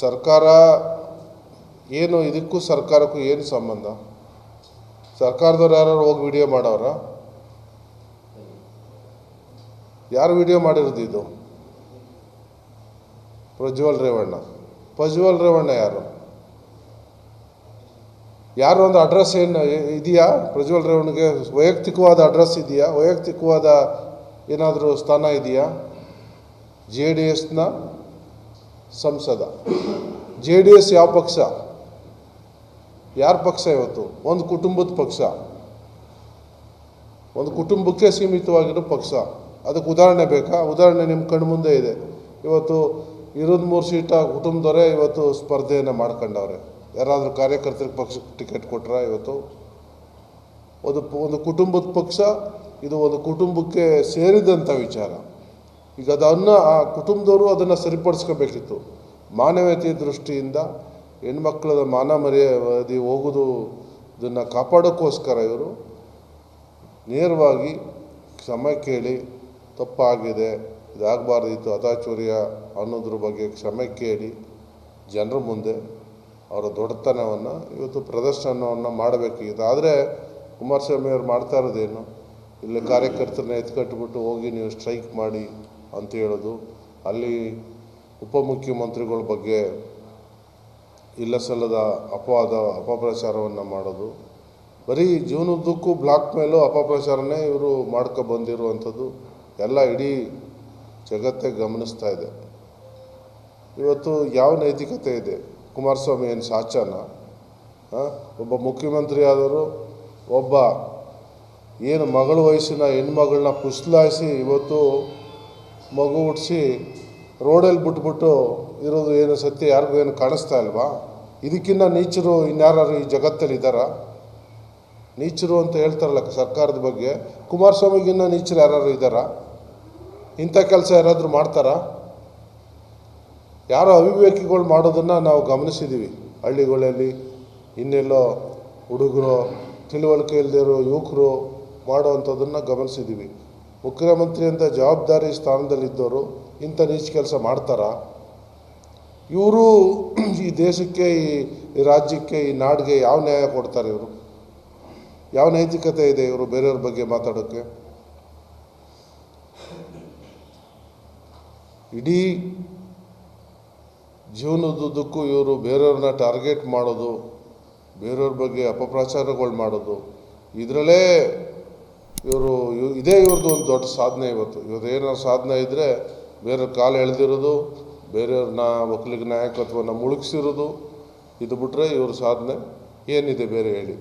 ಸರ್ಕಾರ ಏನು ಇದಕ್ಕೂ ಸರ್ಕಾರಕ್ಕೂ ಏನು ಸಂಬಂಧ? ಸರ್ಕಾರದವ್ರು ಯಾರು ಹೋಗಿ ವಿಡಿಯೋ ಮಾಡವ್ರ ಯಾರು ವಿಡಿಯೋ ಮಾಡಿರೋದು ಇದು? ಪ್ರಜ್ವಲ್ ರೇವಣ್ಣ. ಪ್ರಜ್ವಲ್ ರೇವಣ್ಣ ಯಾರು? ಯಾರು ಒಂದು ಅಡ್ರೆಸ್ ಏನು ಇದೆಯಾ? ಪ್ರಜ್ವಲ್ ರೇವಣ್ಣಗೆ ವೈಯಕ್ತಿಕವಾದ ಅಡ್ರೆಸ್ ಇದೆಯಾ? ವೈಯಕ್ತಿಕವಾದ ಏನಾದರೂ ಸ್ಥಾನ ಇದೆಯಾ? ಜೆ ಡಿ ಎಸ್ನ ಸಂಸದ. ಜೆ ಡಿ ಎಸ್ ಯಾವ ಪಕ್ಷ? ಯಾರ ಪಕ್ಷ ಇವತ್ತು? ಒಂದು ಕುಟುಂಬದ ಪಕ್ಷ. ಒಂದು ಕುಟುಂಬಕ್ಕೆ ಸೀಮಿತವಾಗಿರೋ ಪಕ್ಷ. ಅದಕ್ಕೆ ಉದಾಹರಣೆ ಬೇಕಾ? ಉದಾಹರಣೆ ನಿಮ್ಮ ಕಣ್ಣು ಮುಂದೆ ಇದೆ. ಇವತ್ತು ಇರೋದು ಮೂರು ಸೀಟ ಕುಟುಂಬದವರೇ ಇವತ್ತು ಸ್ಪರ್ಧೆಯನ್ನು ಮಾಡ್ಕೊಂಡವ್ರೆ. ಯಾರಾದರೂ ಕಾರ್ಯಕರ್ತರಿಗೆ ಪಕ್ಷಕ್ಕೆ ಟಿಕೆಟ್ ಕೊಟ್ರ ಇವತ್ತು? ಒಂದು ಒಂದು ಕುಟುಂಬದ ಪಕ್ಷ, ಇದು ಒಂದು ಕುಟುಂಬಕ್ಕೆ ಸೇರಿದಂಥ ವಿಚಾರ. ಈಗ ಅದನ್ನು ಆ ಕುಟುಂಬದವರು ಅದನ್ನು ಸರಿಪಡಿಸ್ಕೋಬೇಕಿತ್ತು. ಮಾನವೀಯತೆ ದೃಷ್ಟಿಯಿಂದ ಹೆಣ್ಮಕ್ಳದ ಮಾನ ಮರ್ಯಾದೆ ಹೋಗೋದು ಇದನ್ನು ಕಾಪಾಡೋಕ್ಕೋಸ್ಕರ ಇವರು ನೇರವಾಗಿ ಕ್ಷಮೆ ಕೇಳಿ ತಪ್ಪಾಗಿದೆ ಇದಾಗಬಾರ್ದಿತ್ತು ಅತಾಚೂರ್ಯ ಅನ್ನೋದ್ರ ಬಗ್ಗೆ ಕ್ಷಮೆ ಕೇಳಿ ಜನರ ಮುಂದೆ ಅವರ ದೊಡ್ಡತನವನ್ನು ಇವತ್ತು ಪ್ರದರ್ಶನವನ್ನು ಮಾಡಬೇಕಿತ್ತು. ಆದರೆ ಕುಮಾರಸ್ವಾಮಿ ಅವ್ರು ಮಾಡ್ತಾ ಇರೋದೇನು? ಇಲ್ಲಿ ಕಾರ್ಯಕರ್ತರನ್ನ ಎತ್ಕಟ್ಬಿಟ್ಟು ಹೋಗಿ ನೀವು ಸ್ಟ್ರೈಕ್ ಮಾಡಿ ಅಂತ ಹೇಳೋದು. ಅಲ್ಲಿ ಉಪಮುಖ್ಯಮಂತ್ರಿಗಳ ಬಗ್ಗೆ ಇಲ್ಲ ಸಲ್ಲದ ಅಪವಾದ, ಅಪಪ್ರಚಾರವನ್ನು ಮಾಡೋದು. ಬರೀ ಜೀವನದ್ದಕ್ಕೂ ಬ್ಲಾಕ್ ಮೇಲೂ ಅಪಪ್ರಚಾರನೇ ಇವರು ಮಾಡ್ಕೊ ಬಂದಿರುವಂಥದ್ದು. ಎಲ್ಲ ಇಡೀ ಜಗತ್ತೇ ಗಮನಿಸ್ತಾ ಇದೆ. ಇವತ್ತು ಯಾವ ನೈತಿಕತೆ ಇದೆ? ಕುಮಾರಸ್ವಾಮಿ ಏನು ಸಾಚನ? ಒಬ್ಬ ಮುಖ್ಯಮಂತ್ರಿ ಆದವರು ಒಬ್ಬ ಏನು ಮಗಳ ವಯಸ್ಸಿನ ಹೆಣ್ಮಗಳನ್ನ ಪುಸ್ಲಾಯಿಸಿ ಇವತ್ತು ಮಗು ಹುಟ್ಟಿಸಿ ರೋಡಲ್ಲಿ ಬಿಟ್ಬಿಟ್ಟು ಇರೋದು ಏನು ಸತ್ಯ ಯಾರಿಗೂ ಏನು ಕಾಣಿಸ್ತಾ ಇಲ್ವಾ? ಇದಕ್ಕಿಂತ ನೀಚರು ಇನ್ಯಾರು ಈ ಜಗತ್ತಲ್ಲಿ ಇದ್ದಾರಾ? ನೀಚರು ಅಂತ ಹೇಳ್ತಾರಲ್ಲ ಸರ್ಕಾರದ ಬಗ್ಗೆ. ಕುಮಾರಸ್ವಾಮಿಗಿನ್ನ ನೀಚರು ಯಾರು ಇದ್ದಾರ? ಇಂಥ ಕೆಲಸ ಯಾರಾದರೂ ಮಾಡ್ತಾರಾ? ಯಾರೋ ಅವಿವೇಕಿಗಳು ಮಾಡೋದನ್ನು ನಾವು ಗಮನಿಸಿದ್ದೀವಿ ಹಳ್ಳಿಗಳಲ್ಲಿ ಇನ್ನೆಲ್ಲೋ ಹುಡುಗರು, ತಿಳುವಳಿಕೆ ಇಲ್ಲದಿರೋ ಯುವಕರು ಮಾಡೋವಂಥದ್ದನ್ನು ಗಮನಿಸಿದ್ದೀವಿ ಮುಖ್ಯಮಂತ್ರಿ ಅಂತ ಜವಾಬ್ದಾರಿ ಸ್ಥಾನದಲ್ಲಿದ್ದವರು ಇಂಥ ನೀಚ ಕೆಲಸ ಮಾಡ್ತಾರಾ? ಇವರು ಈ ದೇಶಕ್ಕೆ, ಈ ರಾಜ್ಯಕ್ಕೆ, ಈ ನಾಡಿಗೆ ಯಾವ ನ್ಯಾಯ ಕೊಡ್ತಾರೆ ಇವರು? ಯಾವ ನೈತಿಕತೆ ಇದೆ ಇವರು ಬೇರೆಯವ್ರ ಬಗ್ಗೆ ಮಾತಾಡೋಕ್ಕೆ? ಇಡೀ ಜೀವನದುದ್ದಕ್ಕೂ ಇವರು ಬೇರೆಯವ್ರನ್ನ ಟಾರ್ಗೆಟ್ ಮಾಡೋದು, ಬೇರೆಯವ್ರ ಬಗ್ಗೆ ಅಪಪ್ರಚಾರಗಳು ಮಾಡೋದು, ಇದರಲ್ಲೇ ಇವರು ಇದೇ ಇವ್ರದ್ದು ಒಂದು ದೊಡ್ಡ ಸಾಧನೆ ಇವತ್ತು. ಇವ್ರದ್ದು ಏನಾದ್ರು ಸಾಧನೆ ಇದ್ದರೆ ಬೇರೆಯವ್ರ ಕಾಲು ಎಳೆದಿರೋದು ಬೇರೆಯವ್ರನ್ನ ಒಕ್ಕಲಿಗ ನಾಯಕತ್ವವನ್ನು ಮುಳುಗಿಸಿರೋದು, ಇದು ಬಿಟ್ಟರೆ ಇವ್ರ ಸಾಧನೆ ಏನಿದೆ ಬೇರೆ ಹೇಳಿ.